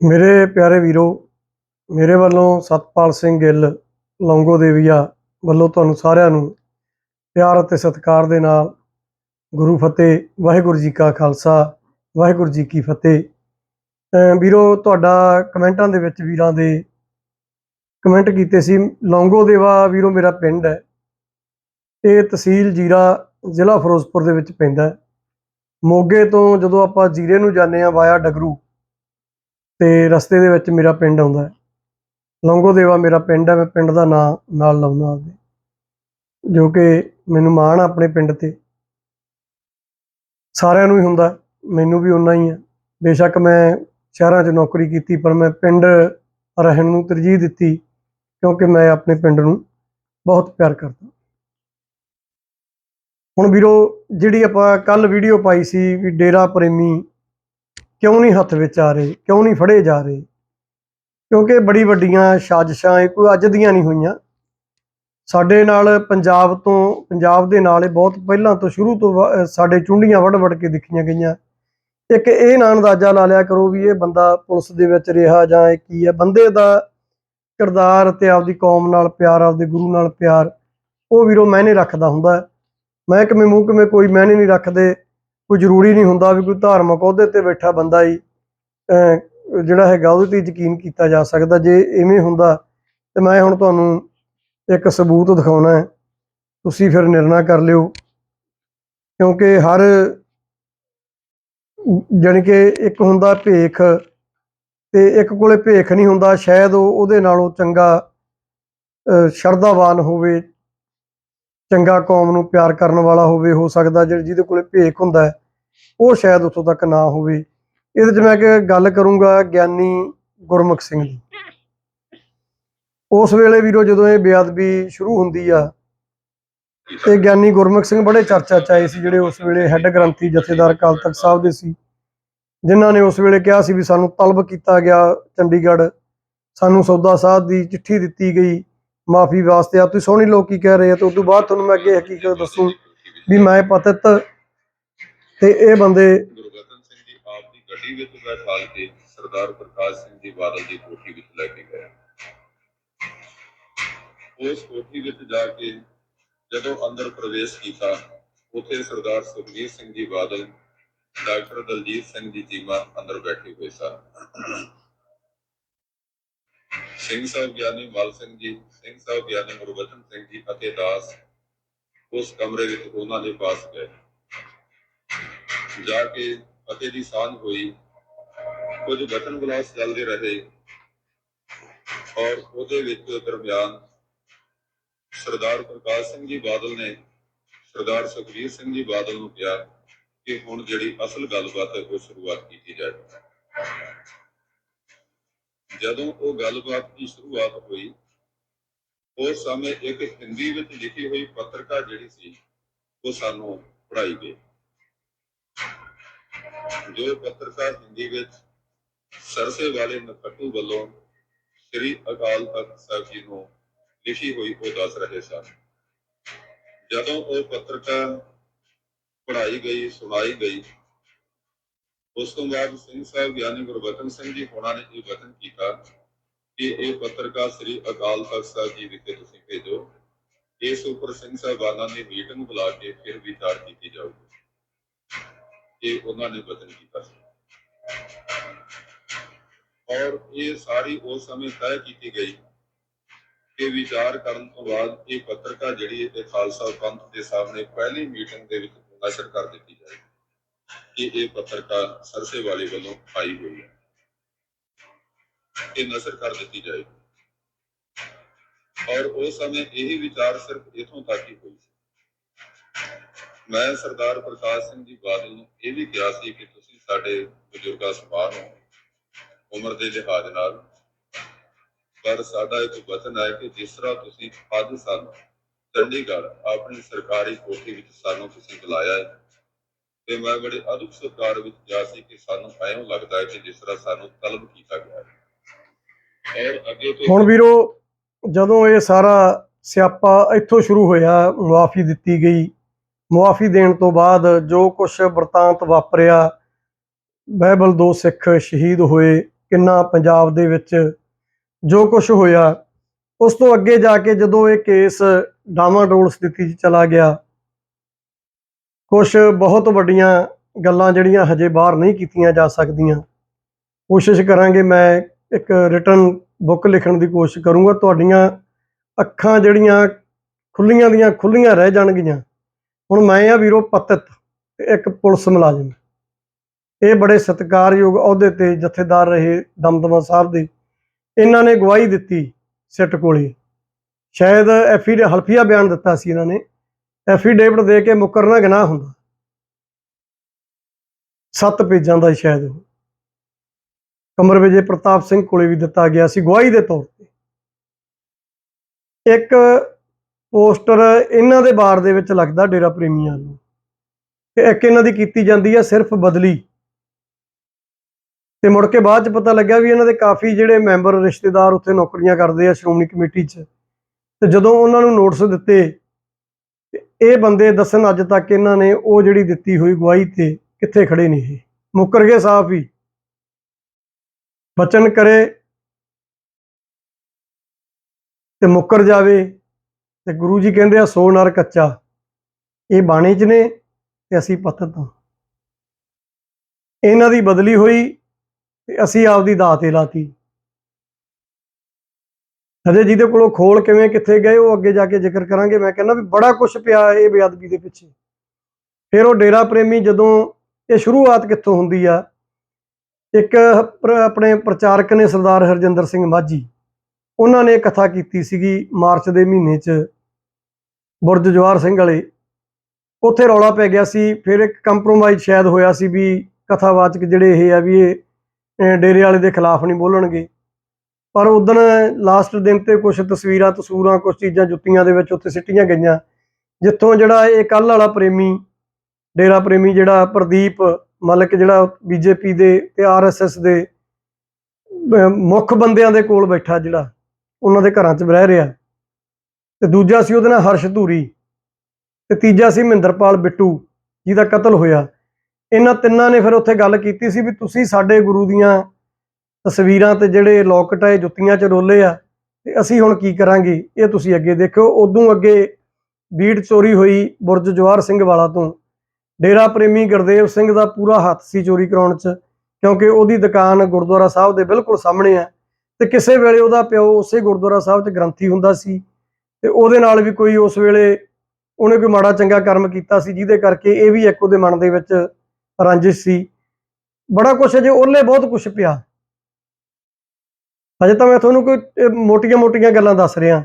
ਮੇਰੇ ਪਿਆਰੇ ਵੀਰੋ, ਮੇਰੇ ਵੱਲੋਂ ਸਤਪਾਲ ਸਿੰਘ ਗਿੱਲ, ਲੌਂਗੋ ਦੇਵੀਆ ਵੱਲੋਂ ਤੁਹਾਨੂੰ ਸਾਰਿਆਂ ਨੂੰ ਪਿਆਰ ਅਤੇ ਸਤਿਕਾਰ ਦੇ ਨਾਲ ਗੁਰੂ ਫਤਿਹ, ਵਾਹਿਗੁਰੂ ਜੀ ਕਾ ਖਾਲਸਾ, ਵਾਹਿਗੁਰੂ ਜੀ ਕੀ ਫਤਿਹ। ਵੀਰੋ, ਤੁਹਾਡਾ ਕਮੈਂਟਾਂ ਦੇ ਵਿੱਚ ਵੀਰਾਂ ਦੇ ਕਮੈਂਟ ਕੀਤੇ ਸੀ, ਲੌਂਗੋ ਦੇਵਾ ਵੀਰੋ ਮੇਰਾ ਪਿੰਡ ਹੈ। ਇਹ ਤਹਿਸੀਲ ਜੀਰਾ, ਜ਼ਿਲ੍ਹਾ ਫਿਰੋਜ਼ਪੁਰ ਦੇ ਵਿੱਚ ਪੈਂਦਾ ਮੋਗੇ ਤੋਂ ਜਦੋਂ ਆਪਾਂ ਜੀਰੇ ਨੂੰ ਜਾਂਦੇ ਆ ਵਾਇਆ ਡਗਰੂ ਤੇ ਰਸਤੇ ਦੇ ਵਿੱਚ ਮੇਰਾ ਪਿੰਡ ਆਉਂਦਾ ਹੈ। ਲੌਂਗੋ ਦੇਵਾ ਮੇਰਾ ਪਿੰਡ ਹੈ, ਮੈਂ ਪਿੰਡ ਦਾ ਨਾਂ ਨਾਲ ਲਾਉਣਾ ਆਪਦੇ। ਜੋ ਕਿ ਮੈਨੂੰ ਮਾਣ ਆ ਆਪਣੇ ਪਿੰਡ ਤੇ। ਸਾਰਿਆਂ ਨੂੰ ਹੀ ਹੁੰਦਾ, ਮੈਨੂੰ ਵੀ ਉਨਾ ਹੀ ਆ। ਬੇਸ਼ੱਕ ਮੈਂ ਸ਼ਹਿਰਾਂ 'ਚ ਨੌਕਰੀ ਕੀਤੀ, ਪਰ ਮੈਂ ਪਿੰਡ ਰਹਿਣ ਨੂੰ ਤਰਜੀਹ ਦਿੱਤੀ, ਕਿਉਂਕਿ ਮੈਂ ਆਪਣੇ ਪਿੰਡ ਨੂੰ ਬਹੁਤ ਪਿਆਰ ਕਰਦਾ। ਹੁਣ ਵੀਰੋ, ਜਿਹੜੀ ਆਪਾਂ ਕੱਲ ਵੀਡੀਓ ਪਾਈ ਸੀ ਵੀ ਡੇਰਾ ਪ੍ਰੇਮੀ ਕਿਉਂ ਨਹੀਂ ਹੱਥ ਵਿੱਚ ਆ ਰਹੇ? ਕਿਉਂ ਨਹੀਂ ਫੜੇ ਜਾ ਰਹੇ? ਕਿਉਂਕਿ ਬੜੀ ਵੱਡੀਆਂ ਸਾਜ਼ਿਸ਼ਾਂ ਇਹ ਕੋਈ ਅੱਜ ਦੀਆਂ ਨਹੀਂ ਹੋਈਆਂ। ਸਾਡੇ ਨਾਲ ਪੰਜਾਬ ਤੋਂ, ਪੰਜਾਬ ਦੇ ਨਾਲ ਇਹ ਬਹੁਤ ਪਹਿਲਾਂ ਤੋਂ ਸ਼ੁਰੂ ਤੋਂ ਵਾ- ਸਾਡੇ ਚੁੰਡੀਆਂ ਵੜ ਵੜ ਕੇ ਦਿਖੀਆਂ ਗਈਆਂ। ਇੱਕ ਇਹ ਨਾ ਅੰਦਾਜ਼ਾ ਲਾ ਲਿਆ ਕਰੋ ਵੀ ਇਹ ਬੰਦਾ ਪੁਲਿਸ ਦੇ ਵਿੱਚ ਰਿਹਾ ਜਾਂ ਇਹ ਕੀ ਹੈ। ਬੰਦੇ ਦਾ ਕਿਰਦਾਰ ਤੇ ਆਪਦੀ ਕੌਮ ਨਾਲ ਪਿਆਰ, ਆਪਦੇ ਗੁਰੂ ਨਾਲ ਪਿਆਰ, ਉਹ ਵੀਰੋ ਮੈਨੇ ਰੱਖਦਾ ਹੁੰਦਾ। ਹੈ। ਮੈਂ ਕਿਵੇਂ ਮੂੰਹ ਕਿਵੇਂ ਕੋਈ ਮੈਨੇ ਨਹੀਂ ਰੱਖਦੇ। ਕੋਈ ਜ਼ਰੂਰੀ ਨਹੀਂ ਹੁੰਦਾ ਵੀ ਕੋਈ ਧਾਰਮਿਕ ਅਹੁਦੇ ਤੇ ਬੈਠਾ ਬੰਦਾ ਹੀ ਜਿਹੜਾ ਹੈਗਾ ਉਹਦੇ ਤੇ ਯਕੀਨ ਕੀਤਾ ਜਾ ਸਕਦਾ, ਜੇ ਇਵੇਂ ਹੁੰਦਾ, ਤੇ ਮੈਂ ਹੁਣ ਤੁਹਾਨੂੰ ਇੱਕ ਸਬੂਤ ਦਿਖਾਉਣਾ ਹੈ। ਤੁਸੀਂ ਫਿਰ ਨਿਰਣਾ ਕਰ ਲਿਓ, ਕਿਉਂਕਿ ਹਰ ਜਾਣੀ ਕਿ ਇੱਕ ਹੁੰਦਾ ਭੇਖ ਤੇ ਇੱਕ ਕੋਲੇ ਭੇਖ ਨਹੀਂ ਹੁੰਦਾ, ਸ਼ਾਇਦ ਉਹ ਉਹਦੇ ਨਾਲੋਂ ਚੰਗਾ ਸ਼ਰਧਾਵਾਨ ਹੋਵੇ ਚੰਗਾ ਕੌਮ ਨੂੰ ਪਿਆਰ ਕਰਨ ਵਾਲਾ ਹੋਵੇ, ਹੋ ਸਕਦਾ ਜਿਹੜਾ ਜਿਹਦੇ ਕੋਲੇ ਭੇਖ ਹੁੰਦਾ ਹੈ, ਉਹ ਸ਼ਾਇਦ ਉੱਥੋਂ ਤੱਕ ਨਾ ਹੋਵੇ। ਇਹਦੇ 'ਚ ਮੈਂ ਕਿ ਗੱਲ ਕਰੂੰਗਾ ਗਿਆਨੀ ਗੁਰਮੁਖ ਸਿੰਘ ਦੀ। ਉਸ ਵੇਲੇ ਵੀਰੋ ਜਦੋਂ ਇਹ ਬੇਅਦਬੀ ਸ਼ੁਰੂ ਹੁੰਦੀ ਆ, ਤੇ ਗਿਆਨੀ ਗੁਰਮੁਖ ਸਿੰਘ ਬੜੇ ਚਰਚਾ ਚ ਆਏ ਸੀ, ਜਿਹੜੇ ਉਸ ਵੇਲੇ ਹੈੱਡ ਗ੍ਰੰਥੀ ਜਥੇਦਾਰ ਅਕਾਲ ਤਖਤ ਸਾਹਿਬ ਦੇ ਸੀ, ਜਿਨ੍ਹਾਂ ਨੇ ਉਸ ਵੇਲੇ ਕਿਹਾ ਸੀ ਵੀ ਸਾਨੂੰ ਤਲਬ ਕੀਤਾ ਗਿਆ ਚੰਡੀਗੜ੍ਹ, ਸਾਨੂੰ ਸੌਦਾ ਸਾਧ ਦੀ ਚਿੱਠੀ ਦਿੱਤੀ ਗਈ। ਮਾਫੀ ਵਾਸਤੇ ਆ, ਤੁਸੀਂ ਸੋਹਣੀ ਲੋਕ ਕੀ ਕਹਿ ਰਹੇ ਆ ਤੇ ਉਸ ਤੋਂ ਬਾਅਦ ਤੁਹਾਨੂੰ ਮੈਂ ਅੱਗੇ ਹਕੀਕਤ ਦੱਸੂ ਵੀ ਮੈਂ ਪਤਿਤ ਤੇ ਇਹ ਬੰਦੇ ਗੁਰਬਚਨ ਸਿੰਘ ਜੀ, ਆਪ ਦੀ ਗੱਡੀ ਵਿੱਚ ਬੈਠਾਲ ਕੇ ਸਰਦਾਰ ਪ੍ਰਕਾਸ਼ ਸਿੰਘ ਜੀ ਬਾਦਲ ਦੀ ਕੋਠੀ ਵਿੱਚ ਲੈ ਕੇ ਗਏ ਉਸ ਕੋਠੀ ਵਿੱਚ ਜਾ ਕੇ ਜਦੋਂ ਅੰਦਰ ਪ੍ਰਵੇਸ਼ ਕੀਤਾ, ਉੱਥੇ ਸਰਦਾਰ ਸੁਖਬੀਰ ਸਿੰਘ ਜੀ ਬਾਦਲ, ਡਾਕਟਰ ਦਲਜੀਤ ਸਿੰਘ ਜੀ ਚੀਮਾ ਅੰਦਰ ਬੈਠੇ ਹੋਏ ਸਨ। ਸਿੰਘ ਸਾਹਿਬ ਗਿਆਨੀ ਮਲ ਸਿੰਘ ਜੀ, ਸਿੰਘ ਸਾਹਿਬ ਗਿਆਨੀ ਗੁਰਬਚਨ ਸਿੰਘ ਜੀ ਅਤੇ ਦਾਸ ਉਸ ਕਮਰੇ ਵਿੱਚ ਉਹਨਾਂ ਦੇ ਪਾਸ ਗਏ। ਜਾ ਕੇ ਅਤੇ ਦੀ ਸਾਂਝ ਹੋਈ। ਕੁਝ ਬਚਨ ਵਿਲਾਸ ਚੱਲਦੇ ਰਹੇ ਔਰ ਉਹਦੇ ਵਿੱਚ ਦਰਮਿਆਨ ਸਰਦਾਰ ਪ੍ਰਕਾਸ਼ ਸਿੰਘ ਜੀ ਬਾਦਲ ਨੇ ਸਰਦਾਰ ਸੁਖਬੀਰ ਸਿੰਘ ਜੀ ਬਾਦਲ ਨੂੰ ਕਿਹਾ ਕਿ ਹੁਣ ਜਿਹੜੀ ਅਸਲ ਗੱਲਬਾਤ ਹੈ ਉਹ ਸ਼ੁਰੂਆਤ ਕੀਤੀ ਜਾਏ ਜਦੋਂ ਉਹ ਗੱਲਬਾਤ ਦੀ ਸ਼ੁਰੂਆਤ ਹੋਈ, ਉਸ ਸਮੇਂ ਇੱਕ ਹਿੰਦੀ ਵਿੱਚ ਲਿਖੀ ਹੋਈ ਪੱਤਰਕਾ ਜਿਹੜੀ ਸੀ, ਉਹ ਸਾਨੂੰ ਪੜਾਈ ਗਈ ਜੋ ਪੱਤਰਕਾਰ ਹਿੰਦੀ ਵਿੱਚ ਸਰਸੇ ਵਾਲੇ ਨਕਟੂ ਵੱਲੋਂ ਸ੍ਰੀ ਅਕਾਲ ਤਖਤ ਸਾਹਿਬ ਜੀ ਨੂੰ ਲਿਖੀ ਹੋਈ ਉਹ ਦੱਸ ਰਹੇ ਸਨ। ਜਦੋਂ ਉਹ ਪੱਤਰਕਾਰ ਪੜਾਈ ਗਈ, ਸੁਣਾਈ ਗਈ ਉਸ ਤੋਂ ਬਾਅਦ ਸਿੰਘ ਸਾਹਿਬ ਗਿਆਨੀ ਗੁਰਬਚਨ ਸਿੰਘ ਜੀ ਹੋਣਾ ਨੇ ਇਹ ਵਚਨ ਕੀਤਾ ਕਿ ਇਹ ਪੱਤਰਕਾਰ ਸ੍ਰੀ ਅਕਾਲ ਤਖਤ ਸਾਹਿਬ ਜੀ ਵਿਖੇ ਤੁਸੀਂ ਭੇਜੋ। ਇਸ ਉੱਪਰ ਸਿੰਘ ਸਾਹਿਬਾਨਾਂ ਦੀ ਮੀਟਿੰਗ ਬੁਲਾ ਕੇ ਫਿਰ ਵਿਚਾਰ ਕੀਤੀ ਜਾਊਗੀ। ਇਹ ਉਹਨਾਂ ਨੇ ਬਦਲ ਕੀਤਾ ਸੀ। ਔਰ ਇਹ ਸਾਰੀ ਉਸ ਸਮੇਂ ਤੈਅ ਕੀਤੀ ਗਈ ਕਿ ਵਿਚਾਰ ਕਰਨ ਤੋਂ ਬਾਅਦ ਇਹ ਪੱਤਰਕਾ ਜਿਹੜੀ ਇਹ ਖਾਲਸਾ ਪੰਥ ਦੇ ਸਾਹਮਣੇ ਪਹਿਲੀ ਮੀਟਿੰਗ ਦੇ ਵਿੱਚ ਨਸ਼ਰ ਕਰ ਦਿੱਤੀ ਜਾਏ ਕਿ ਇਹ ਪੱਤਰਕਾ ਸਰਸੇ ਵਾਲੇ ਵੱਲੋਂ ਆਈ ਹੋਈ ਹੈ। ਇਹ ਨਸ਼ਰ ਕਰ ਦਿੱਤੀ ਜਾਏ। ਔਰ ਉਸ ਸਮੇਂ ਇਹ ਵਿਚਾਰ ਸਿਰਫ ਇਥੋਂ ਤੱਕ ਹੀ ਹੋਈ ਮੈਂ ਸਰਦਾਰ ਪ੍ਰਕਾਸ਼ ਸਿੰਘ ਜੀ ਬਾਦਲ ਨੂੰ ਇਹ ਵੀ ਕਿਹਾ ਸੀ ਕਿ ਤੁਸੀਂ ਸਾਡੇ ਬਜ਼ੁਰਗਾਂ ਸਮਾਨ ਹੋ ਉਮਰ ਦੇ ਲਿਹਾਜ਼ ਨਾਲ। ਪਰ ਸਾਡਾ ਇੱਕ ਵਚਨ ਹੈ ਕਿ ਜਿਸ ਤਰ੍ਹਾਂ ਤੁਸੀਂ ਅੱਜ ਸਾਨੂੰ ਚੰਡੀਗੜ੍ਹ ਆਪਣੀ ਸਰਕਾਰੀ ਕੋਠੀ ਵਿੱਚ ਸਾਨੂੰ ਤੁਸੀਂ ਬੁਲਾਇਆ ਹੈ ਤੇ ਮੈਂ ਬੜੇ ਅਦੁੱਖ ਸਤਿਕਾਰ ਵਿੱਚ ਕਿਹਾ ਸੀ ਕਿ ਸਾਨੂੰ ਐਂ ਲੱਗਦਾ ਹੈ ਕਿ ਜਿਸ ਤਰ੍ਹਾਂ ਸਾਨੂੰ ਤਲਬ ਕੀਤਾ ਗਿਆ ਹੈ। ਔਰ ਅੱਗੇ ਤੋਂ ਹੁਣ ਵੀਰੋ, ਜਦੋਂ ਇਹ ਸਾਰਾ ਸਿਆਪਾ ਇੱਥੋਂ ਸ਼ੁਰੂ ਹੋਇਆ, ਮੁਆਫੀ ਦਿੱਤੀ ਗਈ। ਮੁਆਫੀ ਦੇਣ ਤੋਂ ਬਾਅਦ ਜੋ ਕੁਝ ਵਰਤਾਂਤ ਵਾਪਰਿਆ ਬਾਈਬਲ ਦੋ ਸਿੱਖ ਸ਼ਹੀਦ ਹੋਏ ਕਿੰਨਾ ਪੰਜਾਬ ਦੇ ਵਿੱਚ ਜੋ ਕੁਝ ਹੋਇਆ, ਉਸ ਤੋਂ ਅੱਗੇ ਜਾ ਕੇ ਜਦੋਂ ਇਹ ਕੇਸ ਡਾਮਾਡੋਲ ਸਥਿਤੀ 'ਚ ਚਲਾ ਗਿਆ ਕੁਝ ਬਹੁਤ ਵੱਡੀਆਂ ਗੱਲਾਂ ਜਿਹੜੀਆਂ ਹਜੇ ਬਾਹਰ ਨਹੀਂ ਕੀਤੀਆਂ ਜਾ ਸਕਦੀਆਂ। ਕੋਸ਼ਿਸ਼ ਕਰਾਂਗੇ ਮੈਂ ਇੱਕ ਰਿਟਰਨ ਬੁੱਕ ਲਿਖਣ ਦੀ ਕੋਸ਼ਿਸ਼ ਕਰੂੰਗਾ। ਤੁਹਾਡੀਆਂ ਅੱਖਾਂ ਜਿਹੜੀਆਂ ਖੁੱਲੀਆਂ ਦੀਆਂ ਖੁੱਲੀਆਂ ਰਹਿ ਜਾਣਗੀਆਂ। ਹੁਣ ਮੈਂ ਆ ਵੀਰੋ ਪਤਤ ਇੱਕ ਪੁਲਿਸ ਮੁਲਾਜ਼ਮ। ਇਹ ਬੜੇ ਸਤਿਕਾਰਯੋਗ ਅਹੁਦੇ ਤੇ ਜਥੇਦਾਰ ਰਹੇ ਦਮਦਮਾ ਸਾਹਿਬ ਦੇ। ਇਹਨਾਂ ਨੇ ਗਵਾਹੀ ਦਿੱਤੀ ਸਿੱਟ ਕੋਲੇ। ਸ਼ਾਇਦ ਐਫੀ ਦੇ ਹਲਫੀਆ ਬਿਆਨ ਦਿੱਤਾ ਸੀ ਇਹਨਾਂ ਨੇ। ਐਫੀਡੇਵਿਟ ਦੇ ਕੇ ਮੁਕਰਨਾ ਗੁਨਾਹ ਹੁੰਦਾ? ਸੱਤ ਪੇਜਾਂ ਦਾ ਸ਼ਾਇਦ ਉਹ। ਕਮਰ ਵਿਜੇ ਪ੍ਰਤਾਪ ਸਿੰਘ ਕੋਲੇ ਵੀ ਦਿੱਤਾ ਗਿਆ ਸੀ ਗਵਾਹੀ ਦੇ ਤੌਰ ਤੇ। ਇੱਕ ਪੋਸਟਰ ਇਹਨਾਂ ਦੇ ਬਾਰ ਦੇ ਵਿੱਚ ਲੱਗਦਾ ਡੇਰਾ ਪ੍ਰੇਮੀਆਂ ਨੂੰ। ਤੇ ਇੱਕ ਇਹਨਾਂ ਦੀ ਕੀਤੀ ਜਾਂਦੀ ਹੈ ਸਿਰਫ ਬਦਲੀ। ਤੇ ਮੁੜ ਕੇ ਬਾਅਦ ਚ ਪਤਾ ਲੱਗਿਆ ਵੀ ਇਹਨਾਂ ਦੇ ਕਾਫੀ ਜਿਹੜੇ ਮੈਂਬਰ ਰਿਸ਼ਤੇਦਾਰ ਉੱਥੇ ਨੌਕਰੀਆਂ ਕਰਦੇ ਆ ਸ਼੍ਰੋਮਣੀ ਕਮੇਟੀ 'ਚ। ਤੇ ਜਦੋਂ ਉਹਨਾਂ ਨੂੰ ਨੋਟਿਸ ਦਿੱਤੇ ਇਹ ਬੰਦੇ ਦੱਸਣ ਅੱਜ ਤੱਕ ਇਹਨਾਂ ਨੇ ਉਹ ਜਿਹੜੀ ਦਿੱਤੀ ਹੋਈ ਗਵਾਹੀ ਤੇ ਕਿੱਥੇ ਖੜੇ ਨੇ ਇਹ? ਮੁੱਕਰ ਗਏ ਸਾਫ਼ ਹੀ। ਬਚਨ ਕਰੇ ਤੇ ਮੁੱਕਰ ਜਾਵੇ ਤੇ ਗੁਰੂ ਜੀ ਕਹਿੰਦੇ ਆ, ਸੋ ਨਰ ਕੱਚਾ। ਇਹ ਬਾਣੀ 'ਚ ਨੇ ਤੇ ਅਸੀਂ ਪਤਤ ਹਾਂ ਇਹਨਾਂ ਦੀ ਬਦਲੀ ਹੋਈ ਤੇ ਅਸੀਂ ਆਪਦੀ ਦਾਅ ਤੇ ਲਾਤੀ। ਅਜੇ ਜਿਹਦੇ ਕੋਲੋਂ ਖੋਲ ਕਿਵੇਂ, ਕਿੱਥੇ ਗਏ, ਉਹ ਅੱਗੇ ਜਾ ਕੇ ਜ਼ਿਕਰ ਕਰਾਂਗੇ। ਮੈਂ ਕਹਿੰਦਾ ਵੀ ਬੜਾ ਕੁਝ ਪਿਆ ਇਹ ਬੇਅਦਬੀ ਦੇ ਪਿੱਛੇ। ਫਿਰ ਉਹ ਡੇਰਾ ਪ੍ਰੇਮੀ ਜਦੋਂ ਇਹ ਸ਼ੁਰੂਆਤ ਕਿੱਥੋਂ ਹੁੰਦੀ ਆ, ਇੱਕ ਪ੍ਰ- ਆਪਣੇ ਪ੍ਰਚਾਰਕ ਨੇ ਸਰਦਾਰ ਹਰਜਿੰਦਰ ਸਿੰਘ ਮਾਝੀ, ਉਹਨਾਂ ਨੇ ਕਥਾ ਕੀਤੀ ਸੀਗੀ ਮਾਰਚ ਦੇ ਮਹੀਨੇ 'ਚ, ਬੁਰਜ ਜਵਾਰ ਸਿੰਘ ਵਾਲੇ। ਉੱਥੇ ਰੌਲਾ ਪੈ ਗਿਆ ਸੀ, ਫਿਰ ਇੱਕ ਕੰਪਰੋਮਾਈਜ਼ ਸ਼ਾਇਦ ਹੋਇਆ ਸੀ ਵੀ ਕਥਾਵਾਚਕ ਜਿਹੜੇ ਇਹ ਆ ਵੀ ਇਹ ਡੇਰੇ ਵਾਲੇ ਦੇ ਖਿਲਾਫ ਨਹੀਂ ਬੋਲਣਗੇ। ਪਰ ਉਦੋਂ ਲਾਸਟ ਦਿਨ ਤੇ ਕੁਝ ਤਸਵੀਰਾਂ ਤਸੂਰਾਂ ਕੁਝ ਚੀਜ਼ਾਂ ਜੁੱਤੀਆਂ ਦੇ ਵਿੱਚ ਉੱਥੇ ਸਿੱਟੀਆਂ ਗਈਆਂ, ਜਿੱਥੋਂ ਜਿਹੜਾ ਇਹ ਕੱਲ ਵਾਲਾ ਪ੍ਰੇਮੀ, ਡੇਰਾ ਪ੍ਰੇਮੀ ਜਿਹੜਾ ਪ੍ਰਦੀਪ ਮਲਕ ਜਿਹੜਾ ਬੀਜੇਪੀ ਦੇ ਤੇ ਆਰਐਸਐਸ ਦੇ ਮੁੱਖ ਬੰਦਿਆਂ ਦੇ ਕੋਲ ਬੈਠਾ ਜਿਹੜਾ, ਉਹਨਾਂ ਦੇ ਘਰਾਂ 'ਚ ਰਹਿ ਰਿਹਾ। ਤੇ ਦੂਜਾ ਸੀ ਉਹਦੇ ਨਾਲ ਹਰਸ਼ ਧੂਰੀ, ਤੇ ਤੀਜਾ ਸੀ ਮਹਿੰਦਰਪਾਲ ਬਿੱਟੂ, ਜਿਹਦਾ ਕਤਲ ਹੋਇਆ। ਇਹਨਾਂ ਤਿੰਨਾਂ ਨੇ ਫਿਰ ਉੱਥੇ ਗੱਲ ਕੀਤੀ ਸੀ ਵੀ ਤੁਸੀਂ ਸਾਡੇ ਗੁਰੂ ਦੀਆਂ ਤਸਵੀਰਾਂ ਤੇ ਜਿਹੜੇ ਲੋਕਟ ਹੈ ਜੁੱਤੀਆਂ 'ਚ ਰੋਲੇ ਆ। ਤੇ ਅਸੀਂ ਹੁਣ ਕੀ ਕਰਾਂਗੇ? ਇਹ ਤੁਸੀਂ ਅੱਗੇ ਦੇਖਿਓ। ਉਦੋਂ ਅੱਗੇ ਬੀੜ ਚੋਰੀ ਹੋਈ ਬੁਰਜ ਜਵਾਰ ਸਿੰਘ ਵਾਲਾ ਤੋਂ। ਡੇਰਾ ਪ੍ਰੇਮੀ ਗੁਰਦੇਵ ਸਿੰਘ ਦਾ ਪੂਰਾ ਹੱਥ ਸੀ ਚੋਰੀ ਕਰਾਉਣ 'ਚ, ਕਿਉਂਕਿ ਉਹਦੀ ਦੁਕਾਨ ਗੁਰਦੁਆਰਾ ਸਾਹਿਬ ਦੇ ਬਿਲਕੁਲ ਸਾਹਮਣੇ ਆ। ਤੇ ਕਿਸੇ ਵੇਲੇ ਉਹਦਾ ਪਿਓ ਉਸੇ ਗੁਰਦੁਆਰਾ ਸਾਹਿਬ 'ਚ ਗ੍ਰੰਥੀ ਹੁੰਦਾ ਸੀ। ਤੇ ਉਹਦੇ ਨਾਲ ਵੀ ਕੋਈ ਉਸ ਵੇਲੇ ਉਹਨੇ ਕੋਈ ਮਾੜਾ ਚੰਗਾ ਕਰਮ ਕੀਤਾ ਸੀ, ਜਿਹਦੇ ਕਰਕੇ ਇਹ ਵੀ ਇੱਕ ਉਹਦੇ ਮਨ ਦੇ ਵਿੱਚ ਰੰਜਿਸ਼ ਸੀ। ਬੜਾ ਕੁਛ ਅਜੇ ਉਹਲੇ ਬਹੁਤ ਕੁਛ ਪਿਆ। ਅਜੇ ਤਾਂ ਮੈਂ ਤੁਹਾਨੂੰ ਕੋਈ ਮੋਟੀਆਂ-ਮੋਟੀਆਂ ਗੱਲਾਂ ਦੱਸ ਰਿਹਾ।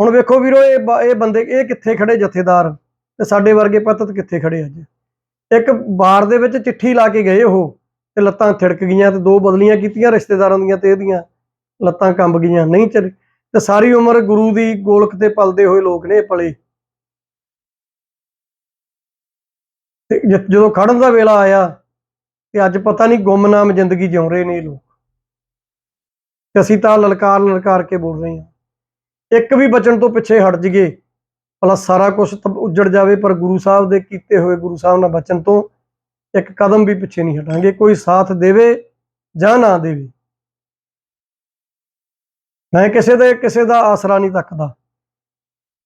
ਹੁਣ ਵੇਖੋ ਵੀਰੋ, ਇਹ ਬ- ਇਹ ਬੰਦੇ ਇਹ ਕਿੱਥੇ ਖੜੇ ਜਥੇਦਾਰ? ਤੇ ਸਾਡੇ ਵਰਗੇ ਪਤਤ ਕਿੱਥੇ ਖੜੇ ਅੱਜ? ਇੱਕ ਬਾਰ ਦੇ ਵਿੱਚ ਚਿੱਠੀ ਲਾ ਕੇ ਗਏ ਉਹ, ਤੇ ਲੱਤਾਂ ਥਿੜਕ ਗਈਆਂ ਤੇ ਦੋ ਬਦਲੀਆਂ ਕੀਤੀਆਂ ਰਿਸ਼ਤੇਦਾਰਾਂ ਦੀਆਂ ਤੇ ਇਹਦੀਆਂ। ਲੱਤਾਂ ਕੰਬ ਗਈਆਂ, ਨਹੀਂ ਚੱਲ, ਤੇ ਸਾਰੀ ਉਮਰ ਗੁਰੂ ਦੀ ਗੋਲਕ ਤੇ ਪਲਦੇ ਹੋਏ ਲੋਕ ਨੇ ਪਲੇ। ਤੇ ਜਦੋਂ ਖੜਨ ਦਾ ਵੇਲਾ ਆਇਆ, ਤੇ ਅੱਜ ਪਤਾ ਨਹੀਂ ਗੁੰਮਨਾਮ ਜ਼ਿੰਦਗੀ ਜਿਉ ਰਹੇ ਨੇ ਇਹ ਲੋਕ। ਤੇ ਅਸੀਂ ਤਾਂ ਲਲਕਾਰ ਲਲਕਾਰ ਕੇ ਬੋਲ ਰਹੇ ਹਾਂ। ਇੱਕ ਵੀ ਬਚਨ ਤੋਂ ਪਿੱਛੇ ਹਟ ਜਗੇ ਭਲਾ ਸਾਰਾ ਕੁਝ ਉੱਜੜ ਜਾਵੇ, ਪਰ ਗੁਰੂ ਸਾਹਿਬ ਦੇ ਕੀਤੇ ਹੋਏ ਗੁਰੂ ਸਾਹਿਬ ਨਾਲ ਬਚਨ ਤੋਂ ਇੱਕ ਕਦਮ ਵੀ ਪਿੱਛੇ ਨਹੀਂ ਹਟਾਂਗੇ। ਕੋਈ ਸਾਥ ਦੇਵੇ ਜਾਂ ਨਾ ਦੇਵੇ। ਮੈਂ ਕਿਸੇ ਦੇ ਕਿਸੇ ਦਾ ਆਸਰਾ ਨਹੀਂ ਤੱਕਦਾ।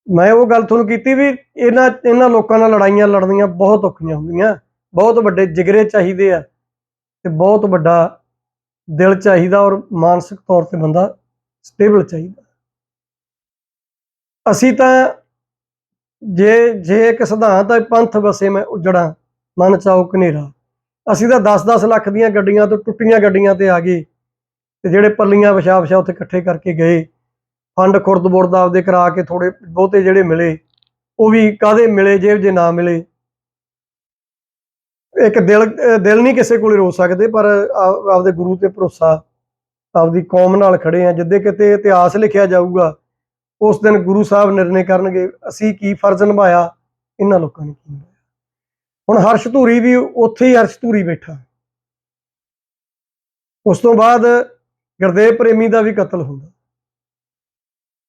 ਮੈਂ ਉਹ ਗੱਲ ਤੁਹਾਨੂੰ ਕੀਤੀ ਵੀ ਇਹਨਾਂ ਇਹਨਾਂ ਲੋਕਾਂ ਨਾਲ ਲੜਾਈਆਂ ਲੜਨੀਆਂ ਬਹੁਤ ਔਖੀਆਂ ਹੁੰਦੀਆਂ। ਬਹੁਤ ਵੱਡੇ ਜਿਗਰੇ ਚਾਹੀਦੇ ਆ ਤੇ ਬਹੁਤ ਵੱਡਾ ਦਿਲ ਚਾਹੀਦਾ ਔਰ ਮਾਨਸਿਕ ਤੌਰ ਤੇ ਬੰਦਾ ਸਟੇਬਲ ਚਾਹੀਦਾ। ਅਸੀਂ ਤਾਂ ਜੇ ਜੇ ਇੱਕ ਸਿਧਾਂਤ ਹੈ, ਪੰਥ ਵਸੇ ਮੈਂ ਉਜੜਾਂ, ਮਨ ਚਾਉ ਕਨੇਰਾ ਅਸੀਂ ਤਾਂ 10-10 ਲੱਖ ਦੀਆਂ ਗੱਡੀਆਂ ਤੋਂ ਟੁੱਟੀਆਂ ਗੱਡੀਆਂ ਤੇ ਆ ਗਏ ਤੇ ਜਿਹੜੇ ਪੱਲੀਆਂ ਵਿਛਾ ਵਿਛਾ ਉੱਥੇ ਇਕੱਠੇ ਕਰਕੇ ਗਏ, ਫੰਡ ਖੁਰਦ ਬੁਰਦ ਆਪਦੇ ਕਰਾ ਕੇ ਥੋੜੇ ਬਹੁਤੇ ਜਿਹੜੇ ਮਿਲੇ, ਉਹ ਵੀ ਕਾਦੇ ਮਿਲੇ ਜੇ ਜੇ ਨਾ ਮਿਲੇ। ਇੱਕ ਦਿਲ ਦਿਲ ਨਹੀਂ ਕਿਸੇ ਕੋਲੇ ਰੋ ਸਕਦੇ, ਪਰ ਆਪਦੇ ਗੁਰੂ ਤੇ ਭਰੋਸਾ, ਆਪਦੀ ਕੌਮ ਨਾਲ ਖੜੇ ਆ ਜਿੱਦੇ ਕਿਤੇ ਇਤਿਹਾਸ ਲਿਖਿਆ ਜਾਊਗਾ, ਉਸ ਦਿਨ ਗੁਰੂ ਸਾਹਿਬ ਨਿਰਣੇ ਕਰਨਗੇ, ਅਸੀਂ ਕੀ ਫਰਜ਼ ਨਿਭਾਇਆ? ਇਹਨਾਂ ਲੋਕਾਂ ਨੇ ਕੀ ਨਿਭਾਇਆ? ਹੁਣ ਹਰਸ਼ ਧੂਰੀ ਵੀ ਉੱਥੇ ਹੀ ਹਰਸ਼ ਧੂਰੀ ਬੈਠਾ। ਉਸ ਤੋਂ ਬਾਅਦ ਗੁਰਦੇਵ ਪ੍ਰੇਮੀ ਦਾ ਵੀ ਕਤਲ ਹੁੰਦਾ।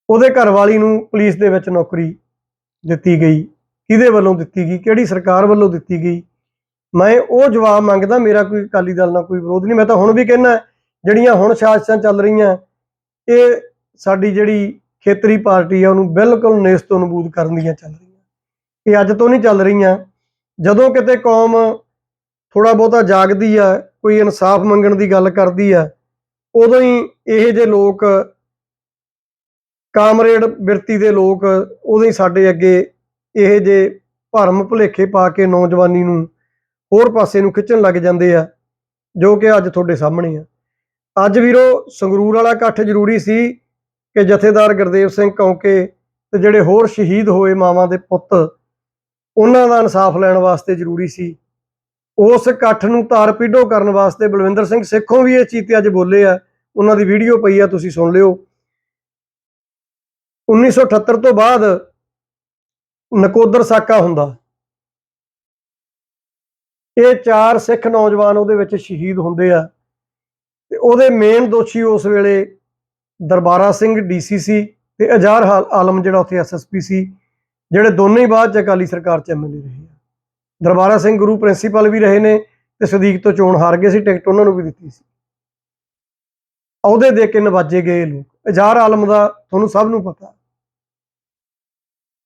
ਉਹਦੇ ਘਰ ਵਾਲੀ ਨੂੰ ਪੁਲਿਸ ਦੇ ਵਿੱਚ ਨੌਕਰੀ ਦਿੱਤੀ ਗਈ। ਕਿਹਦੇ ਵੱਲੋਂ ਦਿੱਤੀ ਗਈ? ਕਿਹੜੀ ਸਰਕਾਰ ਵੱਲੋਂ ਦਿੱਤੀ ਗਈ? ਮੈਂ ਉਹ ਜਵਾਬ ਮੰਗਦਾ, ਮੇਰਾ ਕੋਈ ਅਕਾਲੀ ਦਲ ਨਾਲ ਕੋਈ ਵਿਰੋਧ ਨਹੀਂ। ਮੈਂ ਤਾਂ ਹੁਣ ਵੀ ਕਹਿੰਦਾ, ਜਿਹੜੀਆਂ ਹੁਣ ਸਾਜ਼ਿਸ਼ਾਂ ਚੱਲ ਰਹੀਆਂ, ਇਹ ਸਾਡੀ ਜਿਹੜੀ ਖੇਤਰੀ ਪਾਰਟੀ ਆ, ਉਹਨੂੰ ਬਿਲਕੁਲ ਨੇਸਤੋਂ ਨਬੂਦ ਕਰਨ ਦੀਆਂ ਚੱਲ ਰਹੀਆਂ। ਇਹ ਅੱਜ ਤੋਂ ਨਹੀਂ ਚੱਲ ਰਹੀਆਂ। ਜਦੋਂ ਕਿਤੇ ਕੌਮ ਥੋੜਾ ਬਹੁਤਾ ਜਾਗਦੀ ਆ, ਕੋਈ ਇਨਸਾਫ ਮੰਗਣ ਦੀ ਗੱਲ ਕਰਦੀ ਆ, ਉਦੋਂ ਹੀ ਇਹ ਜੇ ਲੋਕ, ਕਾਮਰੇਡ ਬਿਰਤੀ ਦੇ ਲੋਕ, ਉਦੋਂ ਹੀ ਸਾਡੇ ਅੱਗੇ ਇਹ ਜੇ ਭਰਮ ਭੁਲੇਖੇ ਪਾ ਕੇ ਨੌਜਵਾਨੀ ਨੂੰ ਹੋਰ ਪਾਸੇ ਨੂੰ ਖਿੱਚਣ ਲੱਗ ਜਾਂਦੇ ਆ, ਜੋ ਕਿ ਅੱਜ ਤੁਹਾਡੇ ਸਾਹਮਣੇ ਆ। ਅੱਜ ਵੀਰੋ, ਸੰਗਰੂਰ ਵਾਲਾ ਇਕੱਠ ਜ਼ਰੂਰੀ ਸੀ ਕਿ ਜਥੇਦਾਰ ਗੁਰਦੇਵ ਸਿੰਘ ਕੌਂਕੇ ਤੇ ਜਿਹੜੇ ਹੋਰ ਸ਼ਹੀਦ ਹੋਏ ਮਾਵਾਂ ਦੇ ਪੁੱਤ, ਉਹਨਾਂ ਦਾ ਇਨਸਾਫ ਲੈਣ ਵਾਸਤੇ ਜ਼ਰੂਰੀ ਸੀ। ਉਸ ਇਕੱਠ ਨੂੰ ਤਾਰ ਪੀਢੋ ਕਰਨ ਵਾਸਤੇ ਬਲਵਿੰਦਰ ਸਿੰਘ ਸਿੱਖੋਂ ਵੀ ਇਹ ਚੀਜ਼ ਤੇ ਅੱਜ ਬੋਲੇ ਆ। ਉਹਨਾਂ ਦੀ ਵੀਡੀਓ ਪਈ ਆ, ਤੁਸੀਂ ਸੁਣ ਲਿਓ। 1978 ਤੋਂ ਬਾਅਦ ਨਕੋਦਰ ਸਾਕਾ ਹੁੰਦਾ। ਇਹ ਚਾਰ ਸਿੱਖ ਨੌਜਵਾਨ ਉਹਦੇ ਵਿੱਚ ਸ਼ਹੀਦ ਹੁੰਦੇ ਆ। ਤੇ ਉਹਦੇ ਮੇਨ ਦੋਸ਼ੀ ਉਸ ਵੇਲੇ ਦਰਬਾਰਾ ਸਿੰਘ ਡੀਸੀਸੀ ਤੇ ਅਜ਼ਾਰ ਹਾਲ- ਆਲਮ ਜਿਹੜਾ ਉੱਥੇ ਐਸਐਸਪੀ ਸੀ, ਜਿਹੜੇ ਦੋਨੇ ਹੀ ਬਾਅਦ ਚ ਅਕਾਲੀ ਸਰਕਾਰ ਚ ਐਮਐਲਏ ਰਹੇ ਆ। ਦਰਬਾਰਾ ਸਿੰਘ ਗੁਰੂ ਪ੍ਰਿੰਸੀਪਲ ਵੀ ਰਹੇ ਨੇ ਤੇ ਸਦੀਕ ਤੋਂ ਚੋਣ ਹਾਰ ਗਏ ਸੀ, ਟਿਕਟ ਉਹਨਾਂ ਨੂੰ ਵੀ ਦਿੱਤੀ ਸੀ। ਅਹੁਦੇ ਦੇ ਕੇ ਨਵਾਜੇ ਗਏ ਲੋਕ। ਅਜ਼ਾਰ ਆਲਮ ਦਾ ਤੁਹਾਨੂੰ ਸਭ ਨੂੰ ਪਤਾ।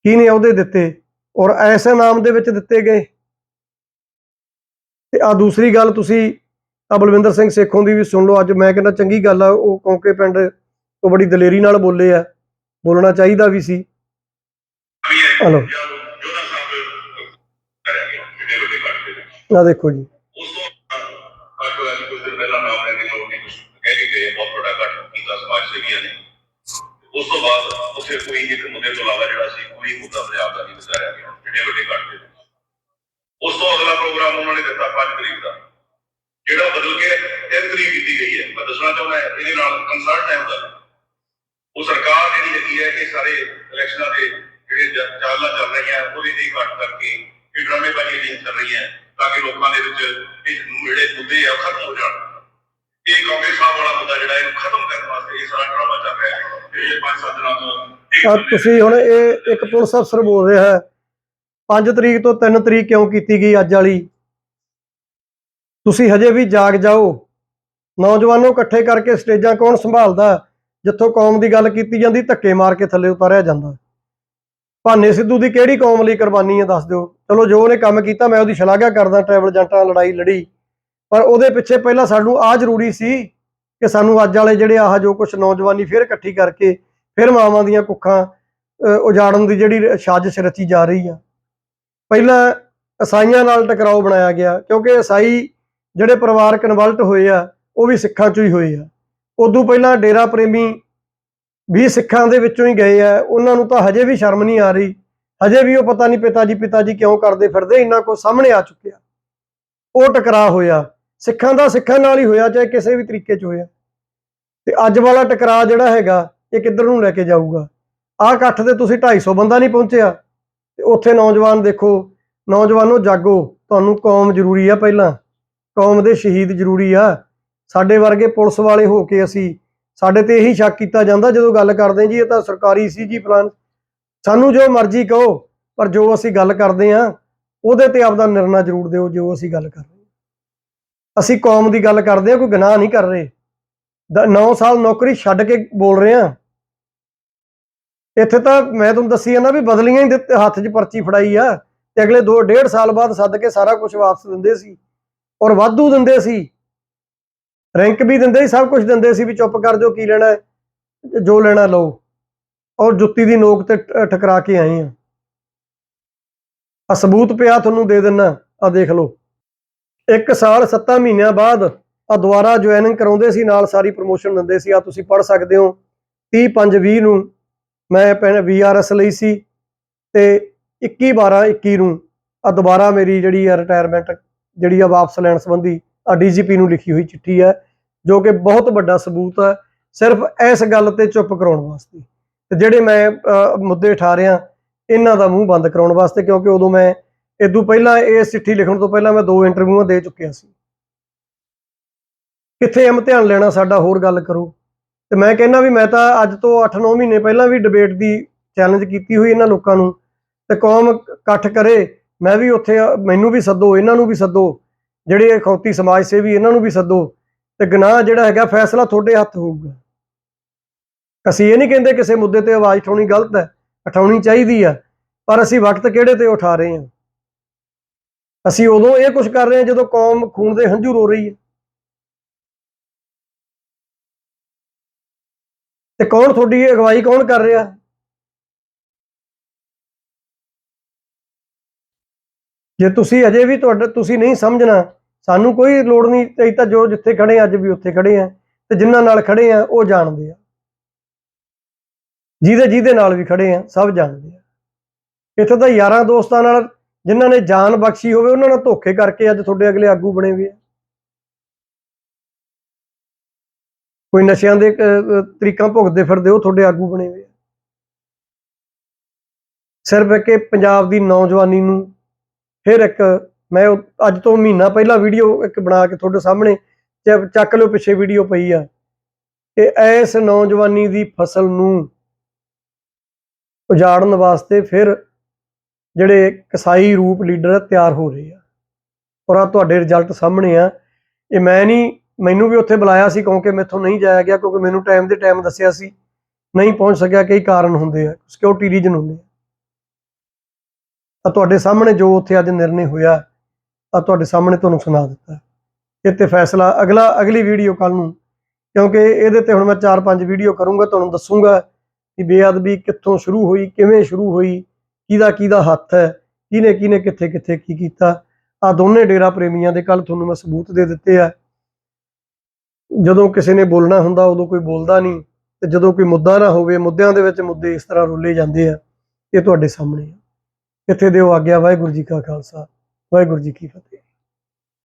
ਕਿਹਨੇ ਅਹੁਦੇ ਦਿੱਤੇ? ਔਰ ਐਸੇ ਨਾਮ ਦੇ ਵਿੱਚ ਦਿੱਤੇ ਗਏ? ਤੇ ਆ ਦੂਸਰੀ ਗੱਲ ਤੁਸੀਂ ਆ ਬਲਵਿੰਦਰ ਸਿੰਘ ਸੇਖੋਂ ਦੀ ਵੀ ਸੁਣ ਲਓ, ਅੱਜ ਮੈਂ ਕਹਿੰਦਾ ਚੰਗੀ ਗੱਲ ਆ, ਉਹ ਕੌਂਕੇ ਪਿੰਡ ਤੋਂ ਬੜੀ ਦਲੇਰੀ ਨਾਲ ਬੋਲੇ ਆ, ਬੋਲਣਾ ਚਾਹੀਦਾ ਵੀ ਸੀ। ਹਲੋ। ਆ ਦੇਖੋ ਜੀ। ਉਸ ਤੋਂ ਬਾਅਦ ਉੱਥੇ ਕੋਈ ਇੱਕ ਮੁੱਦੇ ਤੋਂ ਇਲਾਵਾ ਜਿਹੜਾ ਸੀ, ਕੋਈ ਮੁੱਦਾ ਪੰਜਾਬ ਦਾ ਨਹੀਂ ਵਿਚਾਰਿਆ ਗਿਆ, ਜਿਹੜੇ ਵੱਡੇ ਘੱਟ ਤੋਂ ਅਗਲਾ ਪ੍ਰੋਗਰਾਮ ਉਹਨਾਂ ਨੇ ਦਿੱਤਾ 5 ਤਰੀਕ ਦਾ। ਜਿਹੜਾ ਬਦਲ ਕੇ 3 ਤਰੀਕ ਕੀਤੀ ਗਈ ਹੈ। ਮੈਂ ਦੱਸਣਾ ਚਾਹੁੰਦਾ ਇਹਦੇ ਨਾਲ ਕੰਸਰਟ ਹੈ ਉਹਦਾ। ਉਹ ਸਰਕਾਰ ਜਿਹੜੀ ਹੈਗੀ ਹੈ ਇਹ ਸਾਰੇ ਇਲੈਕਸ਼ਨਾਂ ਦੇ ਜਿਹੜੇ ਚਾਲਾਂ ਚੱਲ ਰਹੀਆਂ ਉਹਦੇ ਤੇ ਘੱਟ ਕਰਕੇ ਇਹ ਡਰਾਮੇਬਾਜ਼ੀ ਜਿਹੜੀ ਚੱਲ ਰਹੀ ਹੈ ਤਾਂ ਕਿ ਲੋਕਾਂ ਦੇ ਵਿੱਚ ਇਹ ਜਿਹੜੇ ਮੁੱਦੇ ਆ ਖਤਮ ਹੋ ਜਾਣ। ਇਹ ਕਾਂਗਰਸ ਸਾਹਿਬ ਵਾਲਾ ਮੁੱਦਾ ਜਿਹੜਾ ਇਹਨੂੰ ਖਤਮ ਕਰਨ ਵਾਸਤੇ ਇਹ ਸਾਰਾ ਡਰਾਮਾ ਚੱਲ ਰਿਹਾ ਹੈ। ਇਹ ਪੰਜ ਸੱਤ ਦਿਨਾਂ ਤੋਂ ਤੁਸੀਂ ਹੁਣ ਇਹ ਇੱਕ ਪੁਲਿਸ ਅਫਸਰ ਬੋਲ ਰਿਹਾ ਹੈ। 5 ਤਰੀਕ ਤੋਂ 3 ਤਰੀਕ ਕਿਉਂ ਕੀਤੀ ਗਈ ਅੱਜ ਵਾਲੀ? ਤੁਸੀਂ ਹਜੇ ਵੀ ਜਾਗ ਜਾਓ। ਨੌਜਵਾਨੋ ਇਕੱਠੇ ਕਰਕੇ ਸਟੇਜਾਂ ਕੌਣ ਸੰਭਾਲਦਾ? ਜਿੱਥੋਂ ਕੌਮ ਦੀ ਗੱਲ ਕੀਤੀ ਜਾਂਦੀ ਧੱਕੇ ਮਾਰ ਕੇ ਥੱਲੇ ਉਤਾਰਿਆ ਜਾਂਦਾ। ਭਾਨੇ ਸਿੱਧੂ ਦੀ ਕਿਹੜੀ ਕੌਮ ਲਈ ਕੁਰਬਾਨੀ ਹੈ ਦੱਸ ਦਿਓ। ਚਲੋ ਜੋ ਉਹਨੇ ਕੰਮ ਕੀਤਾ ਮੈਂ ਉਹਦੀ ਸ਼ਲਾਘਾ ਕਰਦਾ ਟ੍ਰੈਵਲ ਏਜੰਟਾਂ ਲੜਾਈ ਲੜੀ। ਪਰ ਉਹਦੇ ਪਿੱਛੇ ਪਹਿਲਾਂ ਸਾਨੂੰ ਆ ਜ਼ਰੂਰੀ ਸੀ ਕਿ ਸਾਨੂੰ ਅੱਜ ਵਾਲੇ ਜਿਹੜੇ ਆਹ ਜੋ ਕੁਝ ਨੌਜਵਾਨੀ ਫਿਰ ਇਕੱਠੀ ਕਰਕੇ ਫਿਰ ਮਾਵਾਂ ਦੀਆਂ ਕੁੱਖਾਂ ਅ, ਉਜਾੜਨ ਦੀ ਜਿਹੜੀ ਸਾਜ਼ਿਸ਼ ਰਚੀ ਜਾ ਰਹੀ ਆ। ਪਹਿਲਾਂ ਈਸਾਈਆਂ ਨਾਲ ਟਕਰਾਓ ਬਣਾਇਆ ਗਿਆ, ਕਿਉਂਕਿ ਈਸਾਈ ਜਿਹੜੇ ਪਰਿਵਾਰ ਕਨਵਰਟ ਹੋਏ ਆ, ਉਹ ਵੀ ਸਿੱਖਾਂ ਚੋਂ ਹੀ ਹੋਏ ਆ। ਉਦੋਂ ਪਹਿਲਾਂ ਡੇਰਾ ਪ੍ਰੇਮੀ ਵੀ ਸਿੱਖਾਂ ਦੇ ਵਿੱਚੋਂ ਹੀ ਗਏ ਆ, ਉਹਨਾਂ ਨੂੰ ਤਾਂ ਹਜੇ ਵੀ ਸ਼ਰਮ ਨਹੀਂ ਆ ਰਹੀ। ਹਜੇ ਵੀ ਉਹ ਪਤਾ ਨਹੀਂ ਪਿਤਾ ਜੀ ਪਿਤਾ ਜੀ ਕਿਉਂ ਕਰਦੇ ਫਿਰਦੇ, ਇੰਨਾ ਕੁਝ ਸਾਹਮਣੇ ਆ ਚੁੱਕਿਆ। ਉਹ ਟਕਰਾਅ ਹੋਇਆ, ਸਿੱਖਾਂ ਦਾ ਸਿੱਖਾਂ ਨਾਲ ਹੀ ਹੋਇਆ, ਚਾਹੇ ਕਿਸੇ ਵੀ ਤਰੀਕੇ 'ਚ ਹੋਇਆ। ਤੇ ਅੱਜ ਵਾਲਾ ਟਕਰਾਅ ਜਿਹੜਾ ਹੈਗਾ, ਇਹ ਕਿੱਧਰ ਨੂੰ ਲੈ ਕੇ ਜਾਊਗਾ? ਆਹ ਇਕੱਠ ਤੇ ਤੁਸੀਂ 250 ਬੰਦਾ ਨਹੀਂ ਪਹੁੰਚਿਆ। ਉੱਥੇ ਨੌਜਵਾਨ ਦੇਖੋ, ਨੌਜਵਾਨੋ ਜਾਗੋ, ਤੁਹਾਨੂੰ ਕੌਮ ਜ਼ਰੂਰੀ ਆ ਪਹਿਲਾਂ। ਕੌਮ ਦੇ ਸ਼ਹੀਦ ਜ਼ਰੂਰੀ ਆ। ਸਾਡੇ ਵਰਗੇ ਪੁਲਿਸ ਵਾਲੇ ਹੋ ਕੇ ਅਸੀਂ, ਸਾਡੇ ਤੇ ਇਹੀ ਸ਼ੱਕ ਕੀਤਾ ਜਾਂਦਾ ਜਦੋਂ ਗੱਲ ਕਰਦੇ ਜੀ, ਇਹ ਤਾਂ ਸਰਕਾਰੀ ਸੀ ਜੀ ਪਲਾਨ ਸਾਨੂੰ ਜੋ ਮਰਜ਼ੀ ਕਹੋ, ਪਰ ਜੋ ਅਸੀਂ ਗੱਲ ਕਰਦੇ ਆ, ਉਹਦੇ ਤੇ ਆਪਦਾ ਨਿਰਣਾ ਜ਼ਰੂਰ ਦਿਓ, ਜੋ ਅਸੀਂ ਗੱਲ ਕਰ ਰਹੇ ਅਸੀਂ ਕੌਮ ਦੀ ਗੱਲ ਕਰਦੇ ਆ, ਕੋਈ ਗੁਨਾਹ ਨਹੀਂ ਕਰ ਰਹੇ। 9 ਸਾਲ ਨੌਕਰੀ ਛੱਡ ਕੇ ਬੋਲ ਰਹੇ ਆ। ਇੱਥੇ ਤਾਂ ਮੈਂ ਤੁਹਾਨੂੰ ਦੱਸੀ ਜਾਂਦਾ ਵੀ ਬਦਲੀਆਂ ਹੀ ਦਿੱਤੇ ਹੱਥ 'ਚ ਪਰਚੀ ਫੜਾਈ ਆ ਤੇ ਅਗਲੇ 2 1.5 ਸਾਲ ਬਾਅਦ ਸੱਦ ਕੇ ਸਾਰਾ ਕੁਝ ਵਾਪਸ ਦਿੰਦੇ ਸੀ ਔਰ ਵਾਧੂ ਦਿੰਦੇ ਸੀ। ਰੈਂਕ ਵੀ ਦਿੰਦੇ ਸੀ, ਸਭ ਕੁਝ ਦਿੰਦੇ ਸੀ ਵੀ ਚੁੱਪ ਕਰ ਜਾਓ, ਕੀ ਲੈਣਾ ਜੋ ਲੈਣਾ ਲਓ। ਔਰ ਜੁੱਤੀ ਦੀ ਨੋਕ ਤੇ ਟ- ਟਕਰਾ ਕੇ ਆਏ ਆ। ਆ ਸਬੂਤ ਪਿਆ ਤੁਹਾਨੂੰ ਦੇ ਦਿੰਨਾ ਆ ਦੇਖ ਲਓ। ਇੱਕ ਸਾਲ 7 ਮਹੀਨਿਆਂ ਬਾਅਦ ਆ ਦੁਬਾਰਾ ਜੁਆਇਨਿੰਗ ਕਰਾਉਂਦੇ ਸੀ, ਨਾਲ ਸਾਰੀ ਪ੍ਰੋਮੋਸ਼ਨ ਦਿੰਦੇ ਸੀ ਆ ਤੁਸੀਂ ਪੜ੍ਹ ਸਕਦੇ ਹੋ। 30 5 20 ਨੂੰ ਮੈਂ ਪੈਨ ਵੀਆਰਐਸ ਲਈ ਸੀ ਤੇ 21 12 21 ਨੂੰ ਆ ਦੁਬਾਰਾ ਮੇਰੀ ਜਿਹੜੀ ਆ ਰਿਟਾਇਰਮੈਂਟ ਜਿਹੜੀ ਆ ਵਾਪਸ ਲੈਣ ਸੰਬੰਧੀ ਆ ਡੀਜੀਪੀ ਨੂੰ ਲਿਖੀ ਹੋਈ ਚਿੱਠੀ ਹੈ, ਜੋ ਕਿ ਬਹੁਤ ਵੱਡਾ ਸਬੂਤ ਹੈ, ਸਿਰਫ ਇਸ ਗੱਲ ਤੇ ਚੁੱਪ ਕਰਾਉਣ ਵਾਸਤੇ। ਤੇ ਜਿਹੜੇ ਮੈਂ ਮੁੱਦੇ ਉਠਾ ਰਿਹਾ, ਇਹਨਾਂ ਦਾ ਮੂੰਹ ਬੰਦ ਕਰਾਉਣ ਵਾਸਤੇ, ਕਿਉਂਕਿ ਉਦੋਂ ਮੈਂ ਇਦੋਂ ਪਹਿਲਾਂ ਇਹ ਚਿੱਠੀ ਲਿਖਣ ਤੋਂ ਪਹਿਲਾਂ ਮੈਂ ਦੋ ਇੰਟਰਵਿਊਆਂ ਦੇ ਚੁੱਕਿਆ ਸੀ। ਕਿੱਥੇ ਇਮਤਿਹਾਨ ਲੈਣਾ, ਸਾਡਾ ਹੋਰ ਗੱਲ ਕਰੋ। ਤੇ ਮੈਂ ਕਹਿੰਦਾ ਵੀ ਮੈਂ ਤਾਂ ਅੱਜ ਤੋਂ 8-9 ਮਹੀਨੇ ਪਹਿਲਾਂ ਵੀ ਡਿਬੇਟ ਦੀ ਚੈਲੰਜ ਕੀਤੀ ਹੋਈ ਇਹਨਾਂ ਲੋਕਾਂ ਨੂੰ, ਤੇ ਕੌਮ ਇਕੱਠ ਕਰੇ, ਮੈਂ ਵੀ ਉੱਥੇ, ਮੈਨੂੰ ਵੀ ਸੱਦੋ, ਇਹਨਾਂ ਨੂੰ ਵੀ ਸੱਦੋ, ਜਿਹੜੇ ਖੌਤੀ ਸਮਾਜ ਸੇਵੀ ਇਹਨਾਂ ਨੂੰ ਵੀ ਸੱਦੋ, ਤੇ ਗੁਨਾਹ ਜਿਹੜਾ ਹੈਗਾ ਫੈਸਲਾ ਤੁਹਾਡੇ ਹੱਥ ਹੋਊਗਾ। ਅਸੀਂ ਇਹ ਨਹੀਂ ਕਹਿੰਦੇ ਕਿਸੇ ਮੁੱਦੇ ਤੇ ਆਵਾਜ਼ ਉਠਾਉਣੀ ਗਲਤ ਹੈ, ਉਠਾਉਣੀ ਚਾਹੀਦੀ ਆ, ਪਰ ਅਸੀਂ ਵਕਤ ਕਿਹੜੇ ਤੇ ਉਠਾ ਰਹੇ ਹਾਂ? ਅਸੀਂ ਉਦੋਂ ਇਹ ਕੁਝ ਕਰ ਰਹੇ ਹਾਂ ਜਦੋਂ ਕੌਮ ਖੂਨ ਦੇ ਹੰਝੂ ਰੋ ਰਹੀ ਹੈ। ਤੇ ਕੌਣ ਤੁਹਾਡੀ ਅਗਵਾਈ ਕੌਣ ਕਰ ਰਿਹਾ? ਜੇ ਤੁਸੀਂ ਅਜੇ ਵੀ ਤੁਹਾਡਾ ਤੁਸੀਂ ਨਹੀਂ ਸਮਝਣਾ, ਸਾਨੂੰ ਕੋਈ ਲੋੜ ਨਹੀਂ, ਅਸੀਂ ਤਾਂ ਜੋ ਜਿੱਥੇ ਖੜੇ ਅੱਜ ਵੀ ਉੱਥੇ ਖੜੇ ਆ ਤੇ ਜਿਨ੍ਹਾਂ ਨਾਲ ਖੜੇ ਆ ਉਹ ਜਾਣਦੇ ਆ। ਜਿਹਦੇ ਜਿਹਦੇ ਨਾਲ ਵੀ ਖੜੇ ਆ ਸਭ ਜਾਣਦੇ ਆ। ਇੱਥੇ ਤਾਂ ਯਾਰਾਂ ਦੋਸਤਾਂ ਨਾਲ ਜਿਨ੍ਹਾਂ ਨੇ ਜਾਨ ਬਖਸ਼ੀ ਹੋਵੇ, ਉਹਨਾਂ ਨਾਲ ਧੋਖੇ ਕਰਕੇ ਅੱਜ ਤੁਹਾਡੇ ਅਗਲੇ ਆਗੂ ਬਣੇ ਹੋਏ ਆ। ਕੋਈ ਨਸ਼ਿਆਂ ਦੇ ਤਰੀਕਾਂ ਭੁਗਤਦੇ ਫਿਰਦੇ ਉਹ ਤੁਹਾਡੇ ਆਗੂ ਬਣੇ ਹੋਏ ਆ। ਸਿਰਫ ਕਿ ਪੰਜਾਬ ਦੀ ਨੌਜਵਾਨੀ ਨੂੰ ਫਿਰ ਇੱਕ ਮੈਂ ਉਹ- ਅੱਜ ਤੋਂ ਮਹੀਨਾ ਪਹਿਲਾਂ ਵੀਡੀਓ ਇੱਕ ਬਣਾ ਕੇ ਤੁਹਾਡੇ ਸਾਹਮਣੇ ਚੱਕ ਲਿਓ ਪਿੱਛੇ ਵੀਡੀਓ ਪਈ ਆ ਕਿ ਇਸ ਨੌਜਵਾਨੀ ਦੀ ਫਸਲ ਨੂੰ ਉਜਾੜਨ ਵਾਸਤੇ ਫਿਰ ਜਿਹੜੇ ਕਸਾਈ ਰੂਪ ਲੀਡਰ ਆ, ਤਿਆਰ ਹੋ ਰਹੇ ਆ। ਔਰ ਆ ਤੁਹਾਡੇ ਰਿਜ਼ਲਟ ਸਾਹਮਣੇ ਆ। ਇਹ ਮੈਂ ਨਹੀਂ ਮੈਨੂੰ ਵੀ ਉੱਥੇ ਬੁਲਾਇਆ ਸੀ ਕਿਉਂਕਿ ਮੈਥੋਂ ਨਹੀਂ ਜਾਇਆ ਗਿਆ ਕਿਉਂਕਿ ਮੈਨੂੰ ਟਾਈਮ ਦੇ ਟਾਈਮ ਦੱਸਿਆ ਸੀ। ਨਹੀਂ ਪਹੁੰਚ ਸਕਿਆ ਕਈ ਕਾਰਨ ਹੁੰਦੇ ਆ ਸਿਕਿਉਰਿਟੀ ਰੀਜਨ ਹੁੰਦੇ ਆ। ਆ ਤੁਹਾਡੇ ਸਾਹਮਣੇ ਜੋ ਉੱਥੇ ਅੱਜ ਨਿਰਣੇ ਹੋਇਆ ਆ ਤੁਹਾਡੇ ਸਾਹਮਣੇ ਤੁਹਾਨੂੰ ਸੁਣਾ ਦਿੱਤਾ। ਇਹ ਤੇ ਫੈਸਲਾ ਅਗਲਾ, ਅਗਲੀ ਵੀਡੀਓ ਕੱਲ ਨੂੰ। ਕਿਉਂਕਿ ਇਹਦੇ ਤੇ ਹੁਣ ਮੈਂ 4-5 ਵੀਡੀਓ ਕਰੂੰਗਾ, ਤੁਹਾਨੂੰ ਦੱਸੂਗਾ ਕਿ ਬੇਅਦਬੀ ਕਿੱਥੋਂ ਸ਼ੁਰੂ ਹੋਈ, ਕਿਵੇਂ ਸ਼ੁਰੂ ਹੋਈ, ਕਿਹਦਾ ਕਿਹਦਾ ਹੱਥ ਹੈ, ਕਿਹਨੇ ਕਿਹਨੇ ਕਿੱਥੇ ਕਿੱਥੇ ਕੀ ਕੀਤਾ। ਆ ਦੋਨੇ ਡੇਰਾ ਪ੍ਰੇਮੀਆਂ ਦੇ ਕੱਲ ਤੁਹਾਨੂੰ ਮੈਂ ਸਬੂਤ ਦੇ ਦਿੱਤੇ ਆ। ਜਦੋਂ ਕਿਸੇ ਨੇ ਬੋਲਣਾ ਹੁੰਦਾ, ਉਦੋਂ ਕੋਈ ਬੋਲਦਾ ਨਹੀਂ ਤੇ ਜਦੋਂ ਕੋਈ ਮੁੱਦਾ ਨਾ ਹੋਵੇ, ਮੁੱਦਿਆਂ ਦੇ ਵਿੱਚ ਮੁੱਦੇ ਇਸ ਤਰ੍ਹਾਂ ਰੋਲੇ ਜਾਂਦੇ ਆ, ਇਹ ਤੁਹਾਡੇ ਸਾਹਮਣੇ ਆ। ਇੱਥੇ ਦਿਓ ਆਗਿਆ, ਵਾਹਿਗੁਰੂ ਜੀ ਕਾ ਖਾਲਸਾ, ਵਾਹਿਗੁਰੂ ਜੀ ਕੀ ਫਤਿਹ।